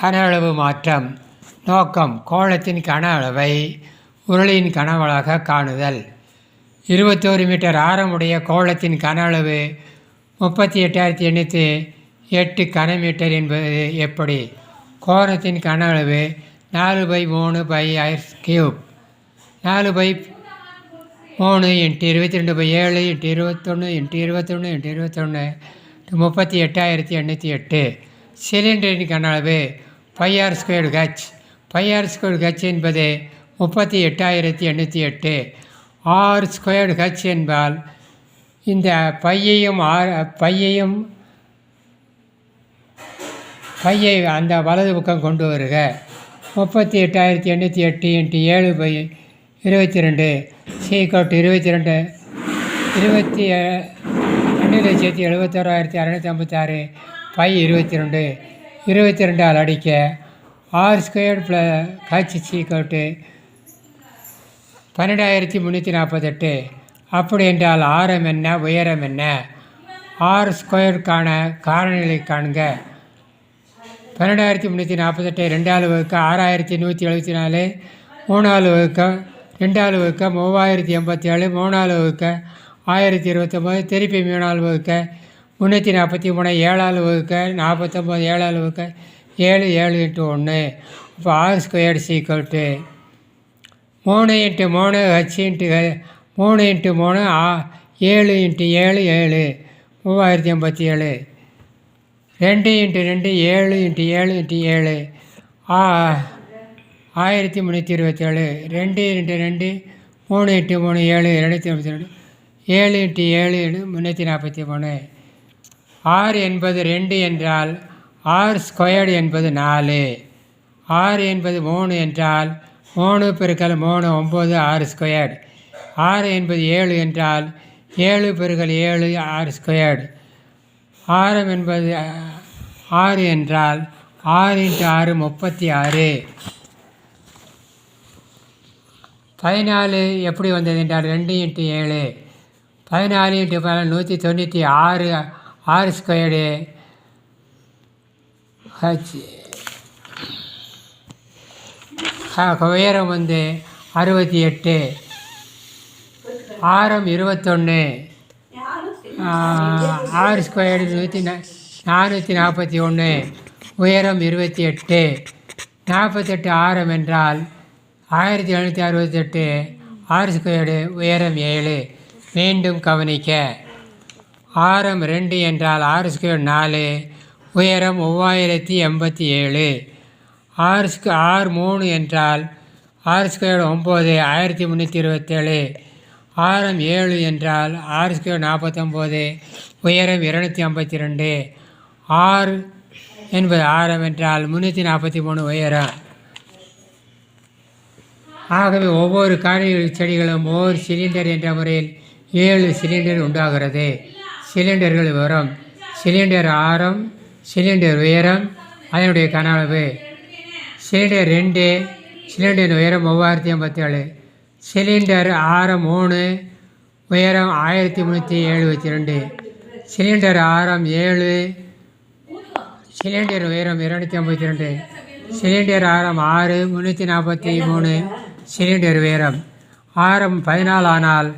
கன அளவு மாற்றம் நோக்கம் கோளத்தின் கன அளவை உருளையின் கனவளாக காணுதல். இருபத்தோரு மீட்டர் ஆரமுடைய கோளத்தின் கன அளவு முப்பத்தி எட்டாயிரத்தி எண்ணூற்றி எட்டு கனமீட்டர் என்பது எப்படி? கோணத்தின் கன அளவு நாலு பை மூணு பை ஐஸ் கியூப். நாலு பை மூணு இன்ட்டு இருபத்தி ரெண்டு பை ஏழு இன்ட்டு இருபத்தொன்று இன்ட்டு இருபத்தொன்று இன்ட்டு இருபத்தொன்று முப்பத்தி எட்டாயிரத்தி எண்ணூற்றி எட்டு. சிலிண்டரின் அளவு அளவு pi r square h pi r square h என்பது முப்பத்தி எட்டாயிரத்தி எண்ணூற்றி எட்டு. ஆர் ஸ்கொயர் ஹச் என்பால் இந்த பையையும் ஆர் பையையும் பையை அந்த வலது பக்கம் கொண்டு வருக. முப்பத்தி எட்டாயிரத்தி எண்ணூற்றி எட்டு இன்ட்டு ஏழு பை இருபத்தி ரெண்டு சீக்கோட்டு இருபத்தி ரெண்டு இருபத்தி ஏ- ரெண்டு லட்சத்தி எழுபத்தோராயிரத்தி அறநூற்றி ஐம்பத்தாறு. பை இருபத்தி ரெண்டு. இருபத்தி ரெண்டால் அடிக்க. ஆர் ஸ்கொயர் ப்ள காய்ச்சி சீக்கோட்டு பன்னெண்டாயிரத்தி முந்நூற்றி நாற்பத்தெட்டு. அப்படி என்றால் ஆரம் என்ன உயரம் என்ன? ஆர் ஸ்கொயருக்கான காரணிகளை காண்க பன்னெண்டாயிரத்தி முந்நூற்றி நாற்பத்தெட்டு ரெண்டாவது வகுக்க ஆறாயிரத்தி நூற்றி எழுபத்தி நாலு. மூணாவது வகுக்க ரெண்டாவது வகுக்க மூவாயிரத்தி எண்பத்தி ஏழு. மூணாவது வகுக்க ஆயிரத்தி இருபத்தொம்போது. திருப்பி மூணாவது வகுக்க முந்நூற்றி நாற்பத்தி மூணு ஏழால் வகுக்க நாற்பத்தொம்போது ஏழால் வகுக்க ஏழு ஏழு இன்ட்டு ஒன்று. இப்போ ஆறு ஸ்கொயர் சீக்வல் டு மூணு இன்ட்டு மூணு ஹச் இன்ட்டு மூணு இன்ட்டு மூணு ஆ ஏழு இன்ட்டு ஏழு ஏழு. மூவாயிரத்தி ஐம்பத்தி ஏழு. ரெண்டு இன்ட்டு ரெண்டு ஏழு இன்ட்டு ஏழு இன்ட்டு ஏழு. ஆ ஆயிரத்தி முந்நூற்றி இருபத்தேழு. ரெண்டு இன்ட்டு ரெண்டு மூணு இன்ட்டு மூணு ஏழு. இரநூத்தி ஐம்பத்தி ரெண்டு. ஏழு இன்ட்டு ஏழு முந்நூற்றி நாற்பத்தி மூணு. ஆறு என்பது ரெண்டு என்றால் ஆர் ஸ்கொயர்டு என்பது நாலு. ஆறு என்பது மூணு என்றால் மூணு பெருக்கல் மூணு ஒம்பது ஆறு ஸ்கொயர்டு. ஆறு என்பது ஏழு என்றால் ஏழு பெருக்கல் ஏழு ஆறு ஸ்கொயர்டு. ஆரம் என்பது ஆறு என்றால் ஆறு இன்ட்டு ஆறு முப்பத்தி ஆறு. பதினாலு எப்படி வந்தது என்றால் ரெண்டு இன்ட்டு ஏழு. பதினாலு இன்ட்டு பதினாலு நூற்றி தொண்ணூற்றி ஆறு ஆர் ஸ்கொயர்டு ஹச் ஹ- உயரம் வந்து அறுபத்தி எட்டு. ஆரம் இருபத்தொன்று ஆறு ஸ்கொயர்டு நூற்றி நானூற்றி நாற்பத்தி ஒன்று. உயரம் இருபத்தி எட்டு. நாற்பத்தெட்டு ஆரம் என்றால் ஆயிரத்தி எழுநூற்றி அறுபத்தெட்டு. ஆறு ஸ்கொயர்டு உயரம் ஏழு. மீண்டும் கவனிக்க. ஆரம் ரெண்டு என்றால் ஆறு ஸ்கொயர் நாலு. உயரம் மூவாயிரத்தி எண்பத்தி ஏழு. ஆறு ஸ்கொ ஆறு மூணு என்றால் ஆறு ஸ்கொயர் ஒம்பது ஆயிரத்தி முந்நூற்றி இருபத்தேழு. ஆரம் ஏழு என்றால் ஆறு ஸ்கொயர் நாற்பத்தொம்போது. உயரம் இரநூத்தி ஐம்பத்தி ரெண்டு ஆறு என்பது ஆரம் என்றால் முந்நூற்றி நாற்பத்தி மூணு உயரம். ஆகவே ஒவ்வொரு காய்கறி செடிகளும் ஒவ்வொரு சிலிண்டர் என்ற முறையில் ஏழு சிலிண்டர் உண்டாகிறது. சிலிண்டர்கள் வரும் சிலிண்டர் ஆரம் சிலிண்டர் உயரம் அதனுடைய கன அளவு சிலிண்டர் ரெண்டு சிலிண்டர் உயரம் மூவாயிரத்தி ஐம்பத்தி ஏழு சிலிண்டர் ஆரம் மூணு உயரம் ஆயிரத்தி முந்நூற்றி எழுபத்தி ரெண்டு சிலிண்டர் ஆரம் ஏழு சிலிண்டர் உயரம் இரநூத்தி ஐம்பத்தி ரெண்டு சிலிண்டர் ஆரம் ஆறு முந்நூற்றி நாற்பத்தி மூணு. சிலிண்டர் உயரம் ஆரம் பதினாலு ஆனால்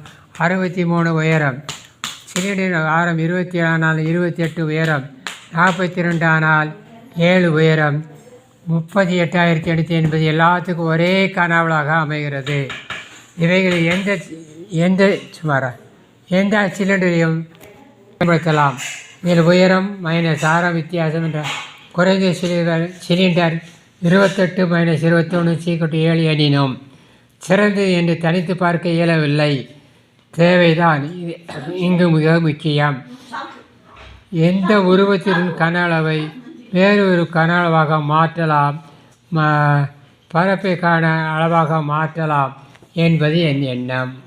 அறுபத்தி மூணு உயரம். சிலிண்டர் ஆரம் இருபத்தி ஆனால் இருபத்தி எட்டு உயரம். நாற்பத்தி ரெண்டு ஆனால் ஏழு உயரம். முப்பத்தி எட்டாயிரத்தி எண்ணூற்றி எண்பது எல்லாத்துக்கும் ஒரே கனவுளாக அமைகிறது. இவைகளை எந்த எந்த சுமாரா எந்த சிலிண்டரையும் பயன்படுத்தலாம். இதில் உயரம் மைனஸ் ஆறாம் வித்தியாசம் என்ற குறைந்த சிலிண்டர் சிலிண்டர் இருபத்தெட்டு மைனஸ் இருபத்தொன்று சீக்கிரம் ஏழு எண்ணினோம் சிறந்தது என்று தனித்து பார்க்க இயலவில்லை. தேவைதான். இது இங்கு மிக முக்கியம். எந்த உருவத்தின் கன அளவை வேறொரு கன அளவாக மாற்றலாம்? ம- பரப்பை காண அளவாக மாற்றலாம் என்பது என் எண்ணம்.